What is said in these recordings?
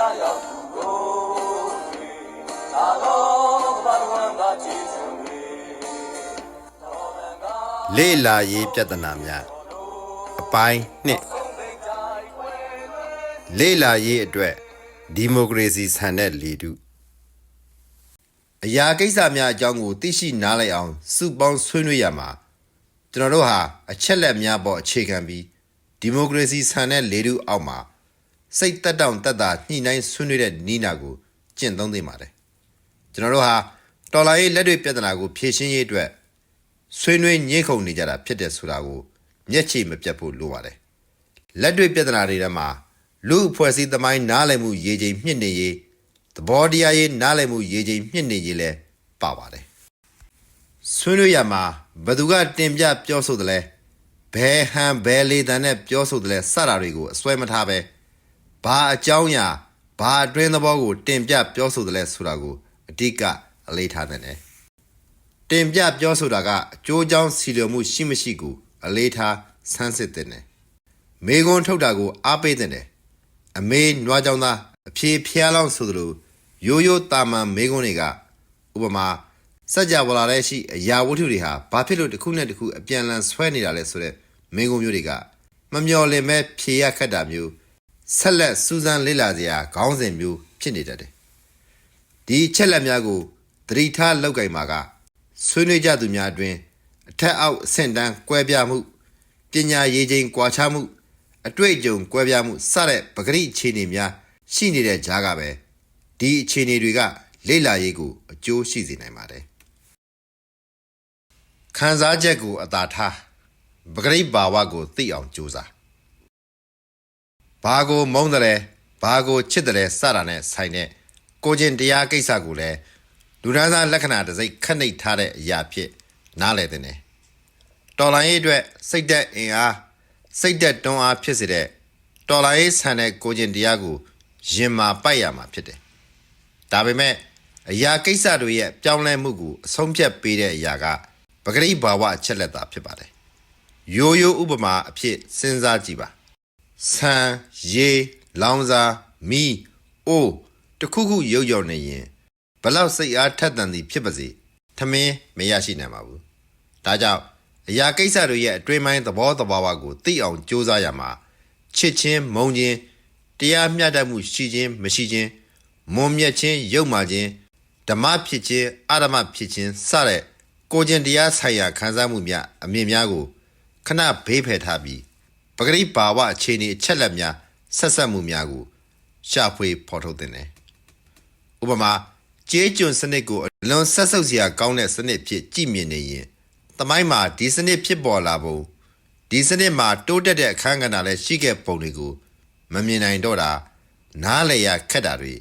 လန်ကလေ့လာရေးပြဿနာများအပိုင်းနှစ်လေ့လာရေးအတွက်ဒီမိုကရေစီဆန်တဲ့လေတုအရာကိစ္စများအကြောင်းကိုသိရှိနားလည်အောင်စုပေါင်းဆွေးနွေးရမှာကျွန်တော်တို့ဟာအချက်လက်များပေါ်အခြေခံပြီးဒီမိုကရေစီဆန်တဲ့လေတုအောက်မှာ စိတ်တက်တောင့်တက်တာညှိနှိုင်းဆွေးနွေးတဲ့နီးနာကိုကျင့်သုံးသင့်ပါတယ်ကျွန်တော်တို့ဟာတော်လာရေးလက်တွေ့ပြဿနာကိုဖြေရှင်းရေးအတွက်ဆွေးနွေးညှိခုံနေကြတာဖြစ်တဲ့ဆိုတာကိုမျက်ခြေမပြတ်ဖို့လိုပါတယ်။လက်တွေ့ပြဿနာတွေထဲမှာလူအဖွဲ့အစည်းသမိုင်းနားလည်မှုရေချိန်မြင့်နေရေးသဘောတရားရေးနားလည်မှုရေချိန်မြင့်နေရေးလဲပါပါတယ်။ဆွေးနွေးရမှာဘယ်သူကတင်ပြပြောဆိုတယ်လဲဘယ်ဟန်ဘယ်လေတန်နဲ့ပြောဆိုတယ်လဲစတာတွေကိုအစွဲမထားပဲ ဘာအကြောင်းအရာဘာအတွင်းသဘောကိုတင်ပြပြောဆိုတယ်လဲဆိုတာကိုအဓိကအလေးထားတယ်။တင်ပြပြောဆိုတာကအကျိုးကြောင့်စီလျော်မှုရှိမရှိကိုအလေးထားဆန်းစစ်တဲ့နယ်မေကွန်းထုတ်တာကိုအားပေးတဲ့နယ်အမေနွားကြောင်သားအဖြေဖျားလောင်းဆိုသလိုရိုးရိုးတာမန်မေကွန်းတွေကဥပမာစัจ java လာတဲ့ရှိအရာဝတ္ထုတွေဟာဘာဖြစ်လို့တစ်ခုနဲ့တစ်ခုအပြန်အလှန်ဆွဲနေတာလဲဆိုတဲ့မေကွန်းမျိုးတွေကမမျော်လင့်မဲ့ဖြေရခက်တာမျိုး ဆက်လက်စူးစမ်းလေ့လာစရာခေါင်းစဉ်မျိုးဖြစ်နေတတ်တယ်ဒီအချက်လက်များကိုသတိထားလောက်ကင်မှာကဆွေးနွေးကြသူများအတွင်အထက်အောက်အဆင့်တန်းကွဲပြားမှုပညာရေးချင်းကွာခြားမှု အတွေ့အကြုံကွဲပြားမှုစတဲ့ပဂရိအခြေအနေများရှိနေတဲ့ကြားကပဲဒီအခြေအနေတွေကလေ့လာရေးကိုအကျိုးရှိစေနိုင်ပါတယ်ခံစားချက်ကိုအသာထားပဂရိဘာဝကိုသိအောင်ကြိုးစား ဘာကိုမုန်းတယ်လဲဘာကိုချစ်တယ်လဲစတာနဲ့ဆိုင်တဲ့ကိုချင်းတရားကိစ္စကိုလည်းလူဒန်းစားလက္ခဏာတစ်စိတ်ခက်နှိပ်ထားတဲ့အရာဖြစ် နားလည်တဲ့နယ်တော်လိုင်းရေးအတွက်စိတ်သက်အင်အားစိတ်သက်တွန်းအားဖြစ်စေတဲ့တော်လိုင်းရေးဆန်တဲ့ကိုချင်းတရားကိုရင်မာပိုက်ရမှာဖြစ်တယ်ဒါပေမဲ့အရာကိစ္စတွေရဲ့ပြောင်းလဲမှုကိုအဆုံးဖြတ်ပေးတဲ့အရာကပဂရိဘာဝအချက်လက်သာဖြစ်ပါတယ်ရိုးရိုးဥပမာအဖြစ်စဉ်းစားကြည့်ပါ ဆန်ရေလောင်စာမီးအိုးတစ်ခုခုရုပ်ရော်နေရင်ဘလောက်စိတ်အားထက်သန်သည်ဖြစ်ပါစေထမင်းမရရှိနိုင်ပါဘူးဒါကြောင့်အရာကိစ္စတွေရဲ့အတွင်းပိုင်းသဘောတဘာဝကိုသိအောင်ကြိုးစားရမှာချစ်ချင်းမုန်းချင်းတရားမျှတမှုရှိချင်းမရှိချင်းမွန်မြတ်ချင်းရုပ်မာချင်းဓမ္မဖြစ်ချင်းအဓမ္မဖြစ်ချင်းစတဲ့ကိုယ်ချင်းတရားဆိုင်ရာခံစားမှုများအမြင်များကိုခဏဘေးဖယ်ထားပြီး ပဂရိဘာဝအခြေအနေအချက်လက်များဆက်ဆက်မှုများကိုရှာဖွေဖော်ထုတ်တင်တယ်။ဥပမာကျေးကျွန်စနစ်ကိုအလွန်ဆက်ဆုပ်စရာကောင်းတဲ့စနစ်ဖြစ်ကြည်မြင်နေရင်တမိုင်းမှာဒီစနစ်ဖြစ်ပေါ်လာပုံဒီစနစ်မှာတိုးတက်တဲ့အခန်းကဏ္ဍလည်းရှိခဲ့ပုံတွေကိုမမြင်နိုင်တော့တာနားလည်ရခက်တာတွေ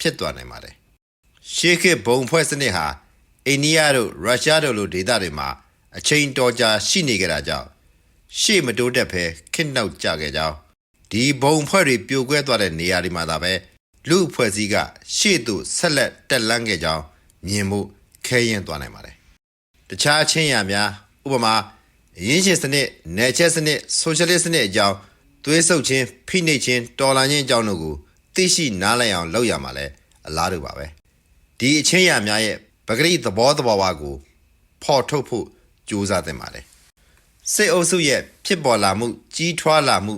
ဖြစ်သွားနိုင်ပါတယ်။ရှေးခေတ်ဘုံဖွဲ့စနစ်ဟာအိန္ဒိယတို့ရုရှားတို့လိုဒေသတွေမှာအချိန်တော်ကြာရှိနေကြတာကြောင့် ရှေ့မတိုးတက်ဖဲခင့်နောက်ကြခဲ့ကြောင်းဒီဘုံဖွဲ့တွေပြိုကွဲသွားတဲ့နေရာတွေမှာသာပဲလူအဖွဲ့စည်းကရှေ့သို့ဆက်လက်တက်လှမ်းခဲ့ကြောင်းမြင်မှုခဲရင်သွားနိုင်ပါတယ်တခြားချင်းရများဥပမာရင်းရှင်စနစ်နယ်ချက်စနစ်ဆိုရှယ်လစ်စနစ်အကြောင်းသွေးဆုပ်ခြင်းဖိနှိပ်ခြင်းတော်လှန်ခြင်းအကြောင်းတို့ကိုသိရှိနားလည်အောင်လုပ်ရမှာလဲအလားတူပါပဲဒီအချင်းရများရဲ့ပဂရိသဘောတဘာဝကိုဖော်ထုတ်ဖို့ကြိုးစားသင့်ပါတယ် စစ်အုပ်စုရဲ့ဖြစ်ပေါ်လာမှုကြီးထွားလာမှု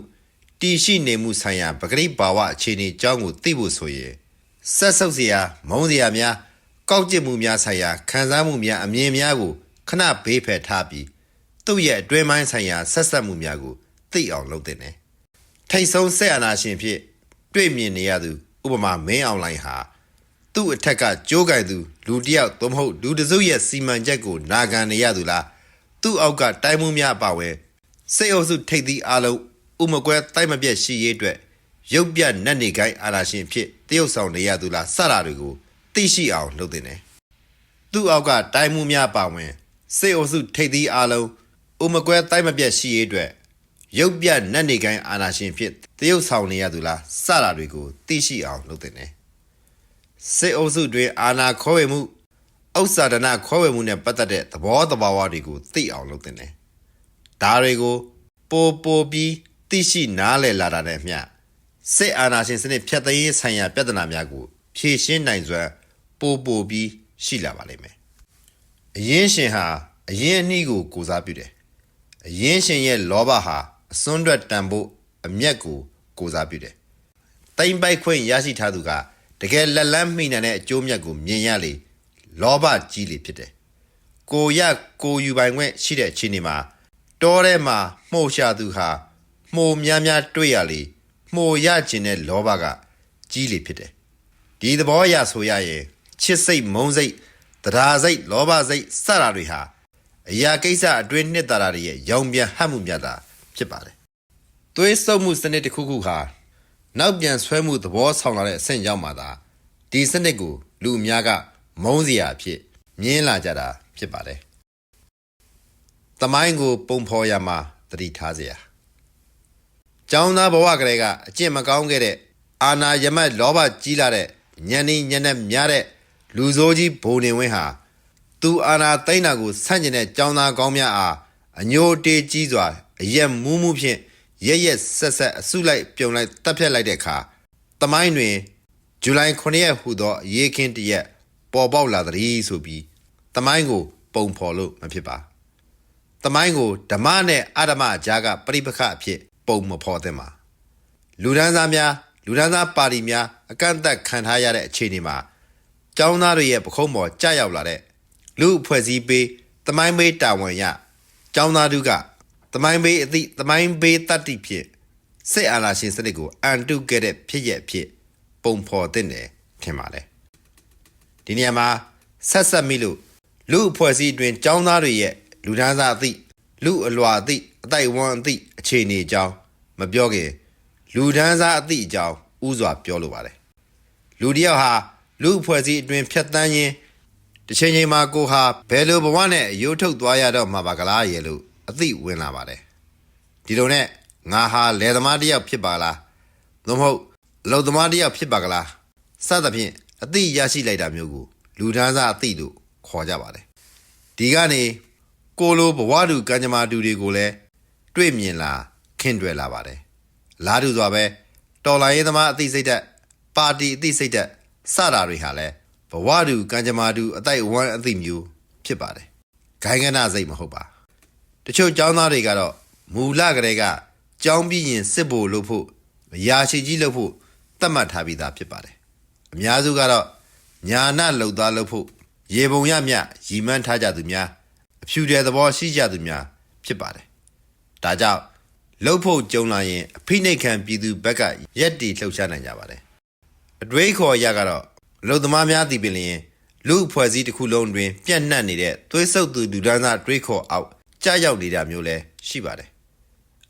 တည်ရှိနေမှုဆိုင်ရာပဂရိဘာဝအခြေအနေအကြောင်းကိုသိဖို့ဆိုရင်ဆက်ဆုပ်စရာမုန်းစရာများကောက်ကျစ်မှုများဆိုင်ရာခံစားမှုများအမြင်များကိုခဏဘေးဖယ်ထားပြီးသူ့ရဲ့အတွင်းပိုင်းဆိုင်ရာဆက်ဆက်မှုများကိုသိအောင်လုပ်သင့်တယ်။ထိတ်ဆုံးဆက်အာနာရှင်ဖြစ် တွေ့မြင်နေရသူဥပမာမင်းအောင်လိုင်းဟာသူ့အထက်ကကြိုးကြိုင်သူလူတစ်ယောက်သို့မဟုတ်လူတစ်စုရဲ့စီမံချက်ကိုနာခံနေရသူလား သူ့အောက်ကတိုင်းမှုများအပါဝင်စိတ်အုပ်စုထိပ်သီးအားလုံးဥမကွဲတိုက်မပြတ်ရှိရေးအတွက်ရုပ်ပြနတ်နေကိုင်းအာလာရှင်ဖြစ်တရုတ်ဆောင်နေရသူလားစတာတွေကိုသိရှိအောင်လုပ်တင်တယ်။သူ့အောက်ကတိုင်းမှုများအပါဝင်စိတ်အုပ်စုထိပ်သီးအားလုံးဥမကွဲတိုက်မပြတ်ရှိရေးအတွက်ရုပ်ပြနတ်နေကိုင်းအာလာရှင်ဖြစ်တရုတ်ဆောင်နေရသူလားစတာတွေကိုသိရှိအောင်လုပ်တင်တယ်။စိတ်အုပ်စုတွင်အာနာခေါ်ဝေမှု ဥစ္စာဒနာခွဲဝေမှုနဲ့ပတ်သက်တဲ့သဘောတဘာဝတွေကိုသိအောင်လုပ်တင်တယ်။ဒါတွေကိုပိုပိုပြီးသိရှိနားလည်လာတာနဲ့မျှစစ်အာဏာရှင်စနစ်ဖျက်သိမ်းရေးဆိုင်ရာပြဿနာများကိုဖြေရှင်းနိုင်စွမ်းပိုပိုပြီးရှိလာပါလိမ့်မယ်။အရင်ရှင်ဟာအရင်အနည်းကိုကိုစားပြုတယ်။အရင်ရှင်ရဲ့လောဘဟာအစွန်းတွက်တန်ဖို့အမျက်ကိုကိုစားပြုတယ်။တိမ်ပိုက်ခွင့်ရရှိထားသူကတကယ်လက်လန်းမိနိုင်တဲ့အကျိုးမြတ်ကိုမြင်ရလေ လောဘကြီးလေဖြစ်တယ်။ကိုရကိုယူပိုင်ခွင့်ရှိတဲ့အခြေအနေမှာတောထဲမှာမှုှရှာသူဟာမှုများများတွေ့ရလေမှုရခြင်းတဲ့လောဘကကြီးလေဖြစ်တယ်။ဒီသဘောအရဆိုရရင်ချစ်စိတ်မုန်းစိတ်တရားစိတ်လောဘစိတ်စတာတွေဟာအရာကိစ္စအတွင်းနှစ်သာရတွေရဲ့ရောင်ပြန်ဟပ်မှုများတာဖြစ်ပါတယ်။သွေးဆုပ်မှုစနစ်တစ်ခုခုဟာနောက်ပြန်ဆွဲမှုသဘောဆောင်လာတဲ့အဆင့်ရောက်မှသာဒီစနစ်ကိုလူအများက မုန်းစရာအဖြစ်မြင်လာကြတာဖြစ်ပါတယ်။တမိုင်းကိုပုံဖော်ရမှာသတိထားစရာ။ကျောင်းသားဘဝကလေးကအကျင့်မကောင်းခဲ့တဲ့အာနာယမတ်လောဘကြီးလာတဲ့ညံနေညံနဲ့များတဲ့လူဆိုးကြီးဘုံနေဝင်းဟာသူအာနာသိမ့်တာကိုဆန့်ကျင်တဲ့ကျောင်းသားကောင်းများအားအညိုတေးကြီးစွာအရက်မူးမူးဖြင့်ရက်ရက်ဆက်ဆက်အစုလိုက်ပြုံလိုက်တပ်ဖြတ်လိုက်တဲ့အခါတမိုင်းတွင်ဇူလိုင်9ရက်ဟူသောအရေးခင်းတစ်ရက် ပေါ်ပေါက်လာသည်ဆိုပြီးတမိုင်းကိုပုံဖော်လို့မဖြစ်ပါတမိုင်းကိုဓမ္မနဲ့အဓမ္မအကြားကပြိပခအဖြစ်ပုံမဖော်သင့်ပါလူဒန်းစားများလူဒန်းစားပါတီများအကန့်အသတ်ခံထားရတဲ့အခြေအနေမှာကျောင်းသားတွေရဲ့ပခုံးပေါ်ကြာရောက်လာတဲ့လူအဖွဲ့စည်းပေးတမိုင်းပေးတာဝန်ရကျောင်းသားတို့ကတမိုင်းပေးအသည့်တမိုင်းပေးတတ္တိဖြင့်စစ်အာဏာရှင်စနစ်ကိုအန်တုခဲ့တဲ့ဖြစ်ရက်အဖြစ်ပုံဖော်သင့်တယ်ထင်ပါတယ် ဒီနေရာမှာဆက်ဆက်မိလို့လူအဖွဲ့အစည်းအတွင်းကျောင်းသားတွေရဲ့လူဒန်းစားအသည့်လူအလွာအသည့်အတိုက်ဝန်းအသည့်အခြေအနေအကြောင်းမပြောခင်လူဒန်းစားအသည့်အကြောင်းဥစွာပြောလိုပါတယ်လူတစ်ယောက်ဟာလူအဖွဲ့အစည်းအတွင်းဖြတ်တန်းခြင်းတစ်ချိန်ချိန်မှာကိုဟာဘယ်လိုဘဝနဲ့အယိုးထုတ်သွားရတော့မှာပါကလားရဲ့လို့အသိဝင်လာပါတယ်ဒီလိုနဲ့ငါဟာလယ်သမားတစ်ယောက်ဖြစ်ပါလားသို့မဟုတ်အလုပ်သမားတစ်ယောက်ဖြစ်ပါကလားစသဖြင့် အသိရရှိလိုက်တာမျိုးကိုလူဒန်းစားအသိလို့ခေါ်ကြပါတယ်ဒီကနေကိုလိုဘဝတူကံကြမ္မာတူတွေကိုလည်းတွေ့မြင်လာခင်တွေ့လာပါတယ်လားတူစွာပဲတော်လိုင်းရေးသမားအသိစိတ်သက်ပါတီအသိစိတ်သက်စတာတွေဟာလည်းဘဝတူကံကြမ္မာတူအတိုက်အဝမ်းအသိမျိုးဖြစ်ပါတယ်ဂိုင်းကနစိတ်မဟုတ်ပါတချို့ចောင်းသားတွေကတော့မူလကလေးကကြောင်းပြီးရင်စစ်ဖို့လုပ်ဖို့အရာရှိကြီးလုပ်ဖို့သတ်မှတ်ထားပြီးသားဖြစ်ပါတယ် အများစုကတော့ညာနာလှုပ်သားလုပ်ဖို့ရေပုံရမြရီမန်းထားကြသူများအဖြူတဲ့သဘောရှိကြသူများဖြစ်ပါတယ်ဒါကြောင့်လှုပ်ဖို့ကြုံလာရင်အဖိနှိတ်ခံပြည်သူဘက်ကရက်တီလှုပ်ရှားနိုင်ကြပါတယ်အတွေးခေါ်ရကတော့လုံသမားများသည်ပင်လျင်လူအဖွဲ့အစည်းတစ်ခုလုံးတွင် ပြန့်နှံ့နေတဲ့သွေးဆုပ်သူဒူဒန်းသားအတွေးခေါ်အောက်ကြာရောက်နေတာမျိုးလည်းရှိပါတယ်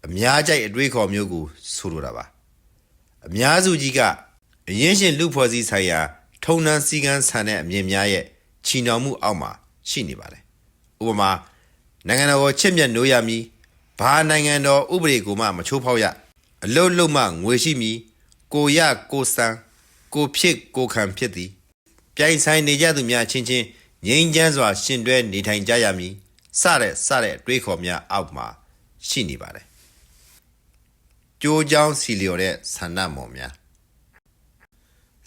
အများကြိုက်အတွေးခေါ်မျိုးကိုဆိုလိုတာပါအများစုကြီးက အရင်ရှင်လူဖွဲ့စည်းဆိုင်ရာ ထုံနှံစည်းကမ်းဆန်တဲ့အမြင်များရဲ့ချီနှောင်မှုအောက်မှာရှိနေပါတယ်ဥပမာနိုင်ငံတော်ကိုချစ်မြတ်နိုးရမည်ဘာနိုင်ငံတော်ဥပဒေကိုမှမချိုးဖောက်ရအလုတ်လုတ်မှငွေရှိမည်ကိုရကိုစံကိုဖြစ်ကိုခံဖြစ်သည်ပြိုင်ဆိုင်နေကြသူများချင်းချင်းငြိမ်းချမ်းစွာ ရှင်တွဲနေထိုင်ကြရမည်စတဲ့စတဲ့အတွေးခေါ်များအောက်မှာရှိနေပါတယ်ကြိုးချောင်းစီလျော်တဲ့ဆန္ဒမော်များ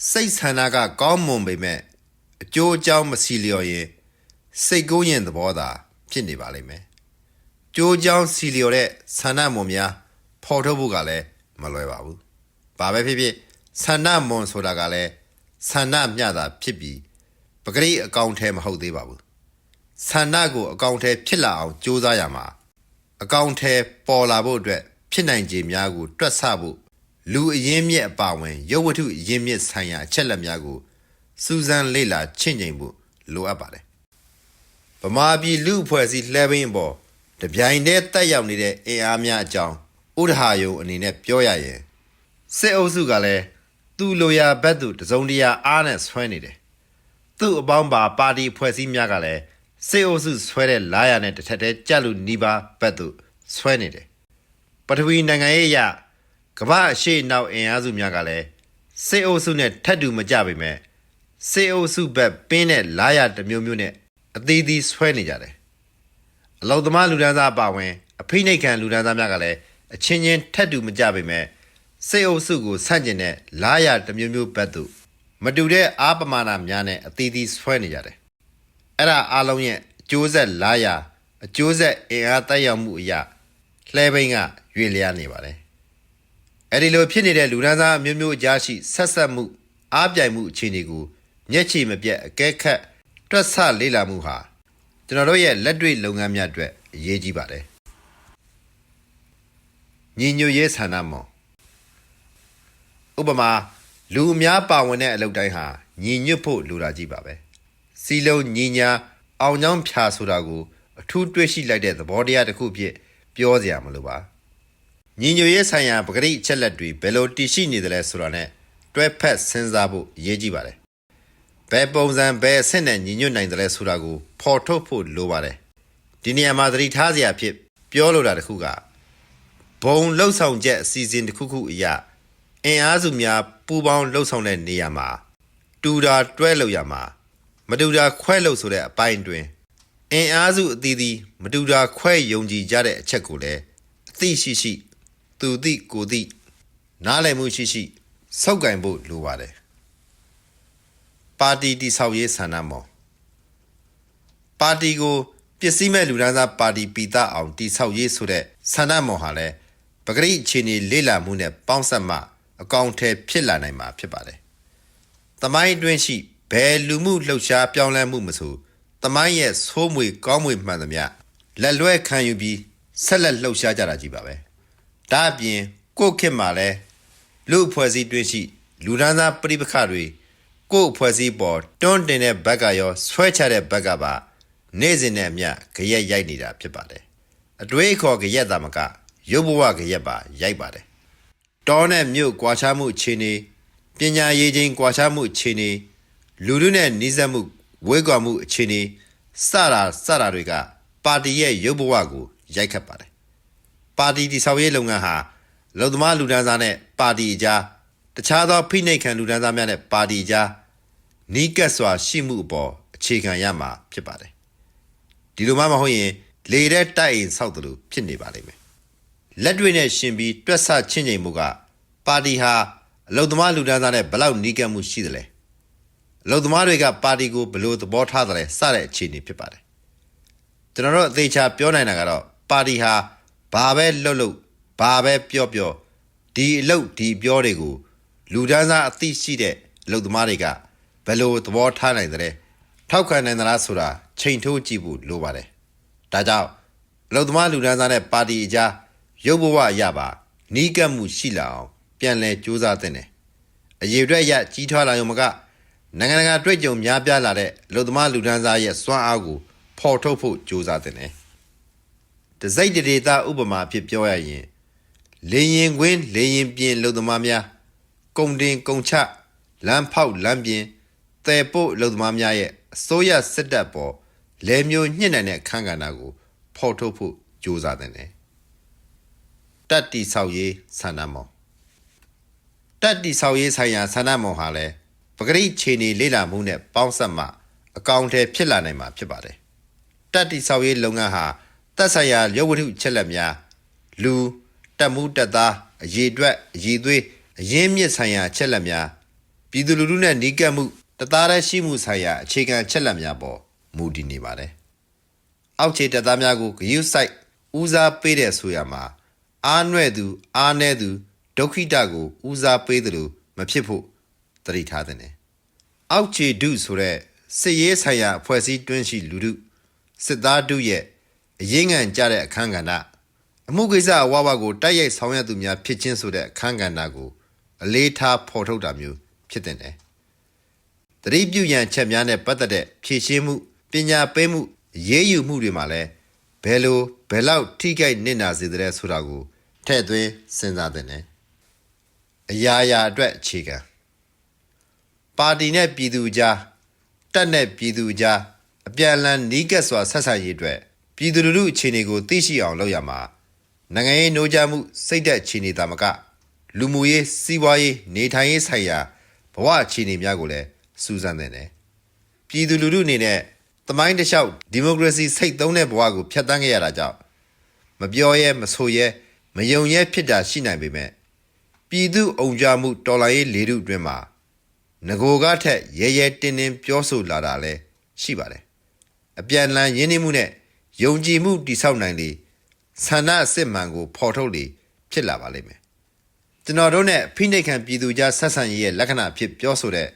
စိတ်ဆန္ဒကကောင်းမွန်ပေမဲ့အကျိုးအကြောင်းမစီလျော်ရင်စိတ်ကူးရင်သဘောသာဖြစ်နေပါလိမ့်မယ်ကြိုးချောင်းစီလျော်တဲ့ဆန္ဒမော်များဖော်ထုတ်ဖို့ကလည်းမလွယ်ပါဘူးဘာပဲဖြစ်ဖြစ်ဆန္ဒမွန်ဆိုတာကလည်းဆန္ဒမျှတာဖြစ်ပြီးပဂရိအကောင့်ထဲမဟုတ်သေးပါဘူးဆန္ဒကိုအကောင့်ထဲဖြစ်လာအောင်ကြိုးစားရမှာအကောင့်ထဲပေါ်လာဖို့အတွက်ဖြစ်နိုင်ခြေများကိုတွက်ဆဖို့ လူအရင်းမြစ်အပါဝင်ရုပ်ဝတ္ထုအရင်းမြစ်ဆိုင်ရာအချက်လက်များကိုစူးစမ်းလေ့လာချင့်ချိန်ဖို့လိုအပ်ပါတယ်ဗမာပြည်လူအဖွဲ့အစည်းလှည့်ဘင်းအပေါ်တပြိုင်တည်းတက်ရောက်နေတဲ့အင်အားများအကြောင်းဥဒဟာယုံအနေနဲ့ပြောရရင်စစ်အုပ်စုကလည်းသူ့လိုရာဘက်သူတစုံတရာအားနဲ့ဆွဲနေတယ်။သူ့အပေါင်းပါပါတီဖွဲ့စည်းများကလည်းစစ်အုပ်စုဆွဲတဲ့လာရနဲ့တစ်ထက်တည်းကြက်လူနီးပါးဘက်သူဆွဲနေတယ်။ပထဝီနိုင်ငံရေးအရ ကမ္ဘာအရှိနောက်အင်အားစုများကလည်းစစ်အုပ်စုနဲ့ထက်တူမကြပေမဲ့စစ်အုပ်စုဘက်ပင်းတဲ့လာရတစ်မျိုးမျိုးနဲ့အသေးသေးဆွဲနေကြတယ်။အလောက်သမားလူဒန်းစားအပါဝင် အဖိနှိတ်ခံလူဒန်းစားများကလည်းအချင်းချင်းထက်တူမကြပေမဲ့စိတ်အုပ်စုကိုဆန့်ကျင်တဲ့လားရတစ်မျိုးမျိုးဘက်သို့မတူတဲ့အားပမာဏများနဲ့အသီးသီးဆွဲနေကြတယ်အဲ့ဒါအားလုံးရဲ့အကျိုးဆက်လားရအကျိုးဆက်အင်အားတက်ရောက်မှုအရာလှဲဘိန်းကရွေလျားနေပါတယ် အဲ့ဒီလိုဖြစ်နေတဲ့လူဒန်းစားအမျိုးမျိုးအကြားရှိဆက်ဆက်မှုအားပြိုင်မှုအခြေအနေကိုမျက်ခြေမပြတ်အကဲခတ်တွက်ဆလေ့လာမှုဟာကျွန်တော်တို့ရဲ့လက်တွေ့လုပ်ငန်းများအတွက်အရေးကြီးပါတယ်ညီညွတ်ရေးဆန္ဒမော်ဥပမာလူအများပါဝင်တဲ့အလုပ်တိုင်းဟာညီညွတ်ဖို့လိုတာကြီးပါပဲစီလုံးညီညာအောင်ကြောင်းဖြာဆိုတာကိုအထူးတွေ့ရှိလိုက်တဲ့သဘောတရားတစ်ခုဖြစ်ပြောစရာမလိုပါ ညီညွတ်ရေးဆိုင်ရာပဂရိအချက်လက်တွေဘယ်လိုတည်ရှိနေသလဲဆိုတာနဲ့တွဲဖက်စဉ်းစားဖို့အရေးကြီးပါတယ်ဘယ်ပုံစံဘယ်အဆင့်နဲ့ညီညွတ်နိုင်သလဲဆိုတာကိုဖော်ထုတ်ဖို့လိုပါတယ်ဒီနေရာမှာသတိထားစရာဖြစ်ပြောလိုတာတစ်ခုကဘုံလှုပ်ဆောင်ချက်အစီအစဉ်တစ်ခုခုအရာအင်အားစုများပူးပေါင်းလှုပ်ဆောင်တဲ့နေရာမှာတူတာတွဲလို့ရမှာမတူတာခွဲလို့ဆိုတဲ့အပိုင်းတွင်အင်အားစုအသီးသီးမတူတာခွဲယုံကြည်ကြတဲ့အချက်ကိုလည်းအသိရှိရှိ သူသိကိုသိနားလည်မှုရှိရှိစောက်ကင်ဖို့လိုပါတယ်ပါတီတိဆောက်ရေးဆန္ဒမော်ပါတီကိုပစ္စည်းမဲ့လူဒန်းစားပါတီပီတာအောင်တိဆောက်ရေးဆိုတဲ့ဆန္ဒမော်ဟာလည်းပဂရိအခြေအနေလေ့လာမှုနဲ့ပေါင်းစပ်မှအကောင့်ထဲဖြစ်လာနိုင်မှာဖြစ်ပါတယ်။တမိုင်းအတွင်းရှိဘယ်လူမှုလှုပ်ရှားပြောင်းလဲမှုမဆိုတမိုင်းရဲ့ဆိုးမွေကောင်းမွေမှန်သမျှလက်လွဲခံယူပြီးဆက်လက်လှုပ်ရှားကြတာကြီးပါပဲ။ ဒါအပြင်ကိုယ့်ခေတ်မှာလဲလူအဖွဲ့အစည်းတွင်းရှိ လူဒန်းစားပြိပခတွေကိုယ့်အဖွဲ့အစည်းပေါ်တွန်းတင်တဲ့ဘက်ကရောဆွဲချတဲ့ဘက်ကပါနေ့စဉ်နဲ့အမျှကြရက်ရိုက်နေတာဖြစ်ပါတယ်။အတွေးအခေါ်ကြရက်တာမကရုပ်ဘဝကြရက်ပါရိုက်ပါတယ်။တောနဲ့မြို့ကွာခြားမှုအခြေအနေပညာရေးချင်းကွာခြားမှုအခြေအနေလူလူနဲ့နှီးစပ်မှုဝေးကွာမှုအခြေအနေစတာစတာတွေကပါတီရဲ့ရုပ်ဘဝကိုရိုက်ခတ်ပါတယ်။ ပါတီတည်ဆောက်ရေးလုပ်ငန်းဟာလုံသမားလူဒန်းစားနဲ့ပါတီအကြားတခြားသောဖိနှိပ်ခံလူဒန်းစားများနဲ့ပါတီအကြားနီးကပ်စွာရှိမှုအပေါ်အခြေခံရမှာဖြစ်ပါတယ်။ဒီလိုမှမဟုတ်ရင်လေတဲ့တိုက်အိမ်ဆောက်တယ်လို့ဖြစ်နေပါလိမ့်မယ်။လက်တွေ့နဲ့ရှင်ပြီးတွက်ဆချင်းချိန်မှုကပါတီဟာအလုသမားလူဒန်းစားနဲ့ဘယ်လောက်နီးကပ်မှုရှိသလဲအလုသမားတွေကပါတီကိုဘယ်လိုသဘောထားသလဲစတဲ့အခြေအနေဖြစ်ပါတယ်ကျွန်တော်တို့အသေးချာပြောနိုင်တာကတော့ပါတီဟာ ဘာပဲလှုပ်လှုပ်ဘာပဲပြောပြောဒီအလုတ်ဒီပြောတွေကိုလူဒန်းစားအသိရှိတဲ့အလုသမားတွေကဘယ်လိုသဘောထားနိုင်သလဲထောက်ခံနိုင်သလားဆိုတာချိန်ထိုးကြည့်ဖို့လိုပါတယ်ဒါကြောင့်အလုသမားလူဒန်းစားနဲ့ပါတီအကြားရုပ်ဘဝရပါနီးကပ်မှုရှိလာအောင်ပြန်လဲစူးစမ်းတဲ့တယ်။အရေးအတွက်ရကြီးထွားလာရုံမကနိုင်ငံတကာတွေ့ကြုံများပြားလာတဲ့အလုသမားလူဒန်းစားရဲ့စွမ်းအားကိုဖော်ထုတ်ဖို့စူးစမ်းတဲ့တယ်။ တစိုက်တရေတာဥပမာအဖြစ်ပြောရရင်လေရင်ကွင်းလေရင်ပြင်အလုသမားများကုံတင်ကုံချလမ်းဖောက်လမ်းပြင်တဲပို့အလုသမားများရဲ့အစိုးရစစ်တပ်ပေါ်လဲမျိုးညှစ်နိုင်တဲ့အခန်းကဏ္ဍကိုဖော်ထုတ်ဖို့ကြိုးစားတဲ့တယ်။တက်တီဆောက်ရေးဆန္ဒမော်တက်တီဆောက်ရေးဆိုင်ရာဆန္ဒမော်ဟာလည်းပဂရိခြေနေလေးလာမှုနဲ့ပေါင်းဆက်မှအကောင့်ထဲဖြစ်လာနိုင်မှာဖြစ်ပါတယ်။တက်တီဆောက်ရေးလုပ်ငန်းဟာ တက်ဆိုင်ရာရုပ်ဝတ္ထုချက်လက်များလူတက်မှုတက်သားအရေးအတွက်အရေးသွေးအရင်းမြစ်ဆိုင်ရာချက်လက်များပြည်သူလူထုနဲ့နီးကပ်မှုတသားတည်းရှိမှုဆိုင်ရာအခြေခံချက်လက်များပေါ်မူတည်နေပါတယ်။အောက်ခြေတပ်သားများကိုဂရုစိုက်ဦးစားပေးတဲ့ဆိုရမှာအားနွဲ့သူ အားနည်းသူဒုက္ခိတကိုဦးစားပေးတယ်လို့မဖြစ်ဖို့တတိထားတဲ့။အောက်ခြေဒုဆိုတဲ့စစ်ရေးဆိုင်ရာအဖွဲ့အစည်းတွင်းရှိလူထုစစ်သားဒုရဲ့ အရေးငံကြတဲ့အခန်းကဏ္ဍအမှုကိစ္စအဝဝကိုတိုက်ရိုက်ဆောင်ရွက်သူများဖြစ်ချင်းဆိုတဲ့အခန်းကဏ္ဍကိုအလေးထားဖော်ထုတ်တာမျိုးဖြစ်တဲ့တယ်။တတိပြုရန်ချက်များနဲ့ပတ်သက်တဲ့ဖြည့်ရှင်းမှုပညာပေးမှုရေးယူမှုတွေမှာလည်းဘယ်လိုဘယ်လောက်ထိခိုက်နစ်နာစေတဲ့ဆိုတာကိုထည့်သွင်းစဉ်းစားသင့်တယ်။အရာရာအတွက်အခြေခံပါတီနဲ့ပြည်သူကြားတက်နဲ့ပြည်သူကြားအပြန်အလှန်နီးကပ်စွာဆက်ဆံရေးအတွက် ပြည်သူလူထုအခြေအနေကိုသိရှိအောင်လုပ်ရမှာနိုင်ငံရေးနှိုးကြားမှုစိတ်သက်အခြေအနေသာမကလူမှုရေးစီးပွားရေးနေထိုင်ရေးဆိုင်ရာဘဝအခြေအနေများကိုလည်းစူးစမ်းသင့်တယ်ပြည်သူလူထုအနေနဲ့တမိုင်းတစ်လျှောက်ဒီမိုကရေစီစိတ်သုံးတဲ့ဘဝကိုဖျက်ဆီးခဲ့ရတာကြောင့်မပြောရဲမဆိုရဲမယုံရဲဖြစ်တာရှိနိုင်ပေမဲ့ပြည်သူအုံကြမှုတော်လှန်ရေးလေထုအတွင်းမှာငโกကထက်ရဲရဲတင်းတင်းပြောဆိုလာတာလည်းရှိပါတယ်အပြန်အလှန်ရင်းနှီးမှုနဲ့ ယုံကြည်မှုတိဆောက်နိုင်လေဆန္ဒအစစ်မှန်ကိုဖော်ထုတ်လေဖြစ်လာပါလိမ့်မယ်ကျွန်တော်တို့နဲ့ဖိနှိတ်ခံပြည်သူကြားဆက်ဆံရေးရဲ့လက္ခဏာဖြစ်ပြောဆိုတဲ့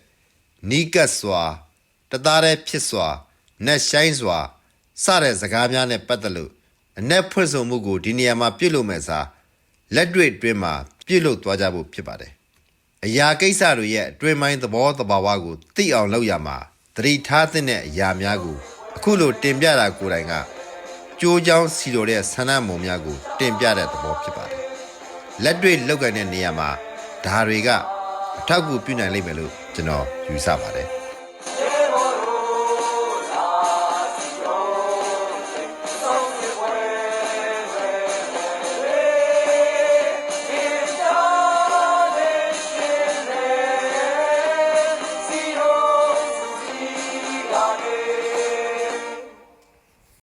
နီးကပ်စွာတသားတည်းဖြစ်စွာနက်ရှိုင်းစွာစတဲ့စကားများနဲ့ပတ်သက်လို့အ내ဖွင့်ဆိုမှုကိုဒီနေရာမှာပြုလုပ်မဲ့စားလက်တွေ့အတွင်းမှာပြုလုပ်သွားကြဖို့ဖြစ်ပါတယ်အရာကိစ္စတွေရဲ့အတွင်းပိုင်းသဘောတဘာဝကိုသိအောင်လုပ်ရမှာသတိထားသင့်တဲ့အရာများကိုအခုလိုတင်ပြတာကိုယ်တိုင်က ကြိုးချောင်းစီလိုတဲ့ဆန္ဒမုံများကိုတင်ပြတဲ့သဘောဖြစ်ပါတယ်လက်တွေ့လောက်ကန်တဲ့နေရာမှာဒါတွေကအထောက်အကူပြုနိုင်လိမ့်မယ်လို့ကျွန်တော်ယူဆပါတယ်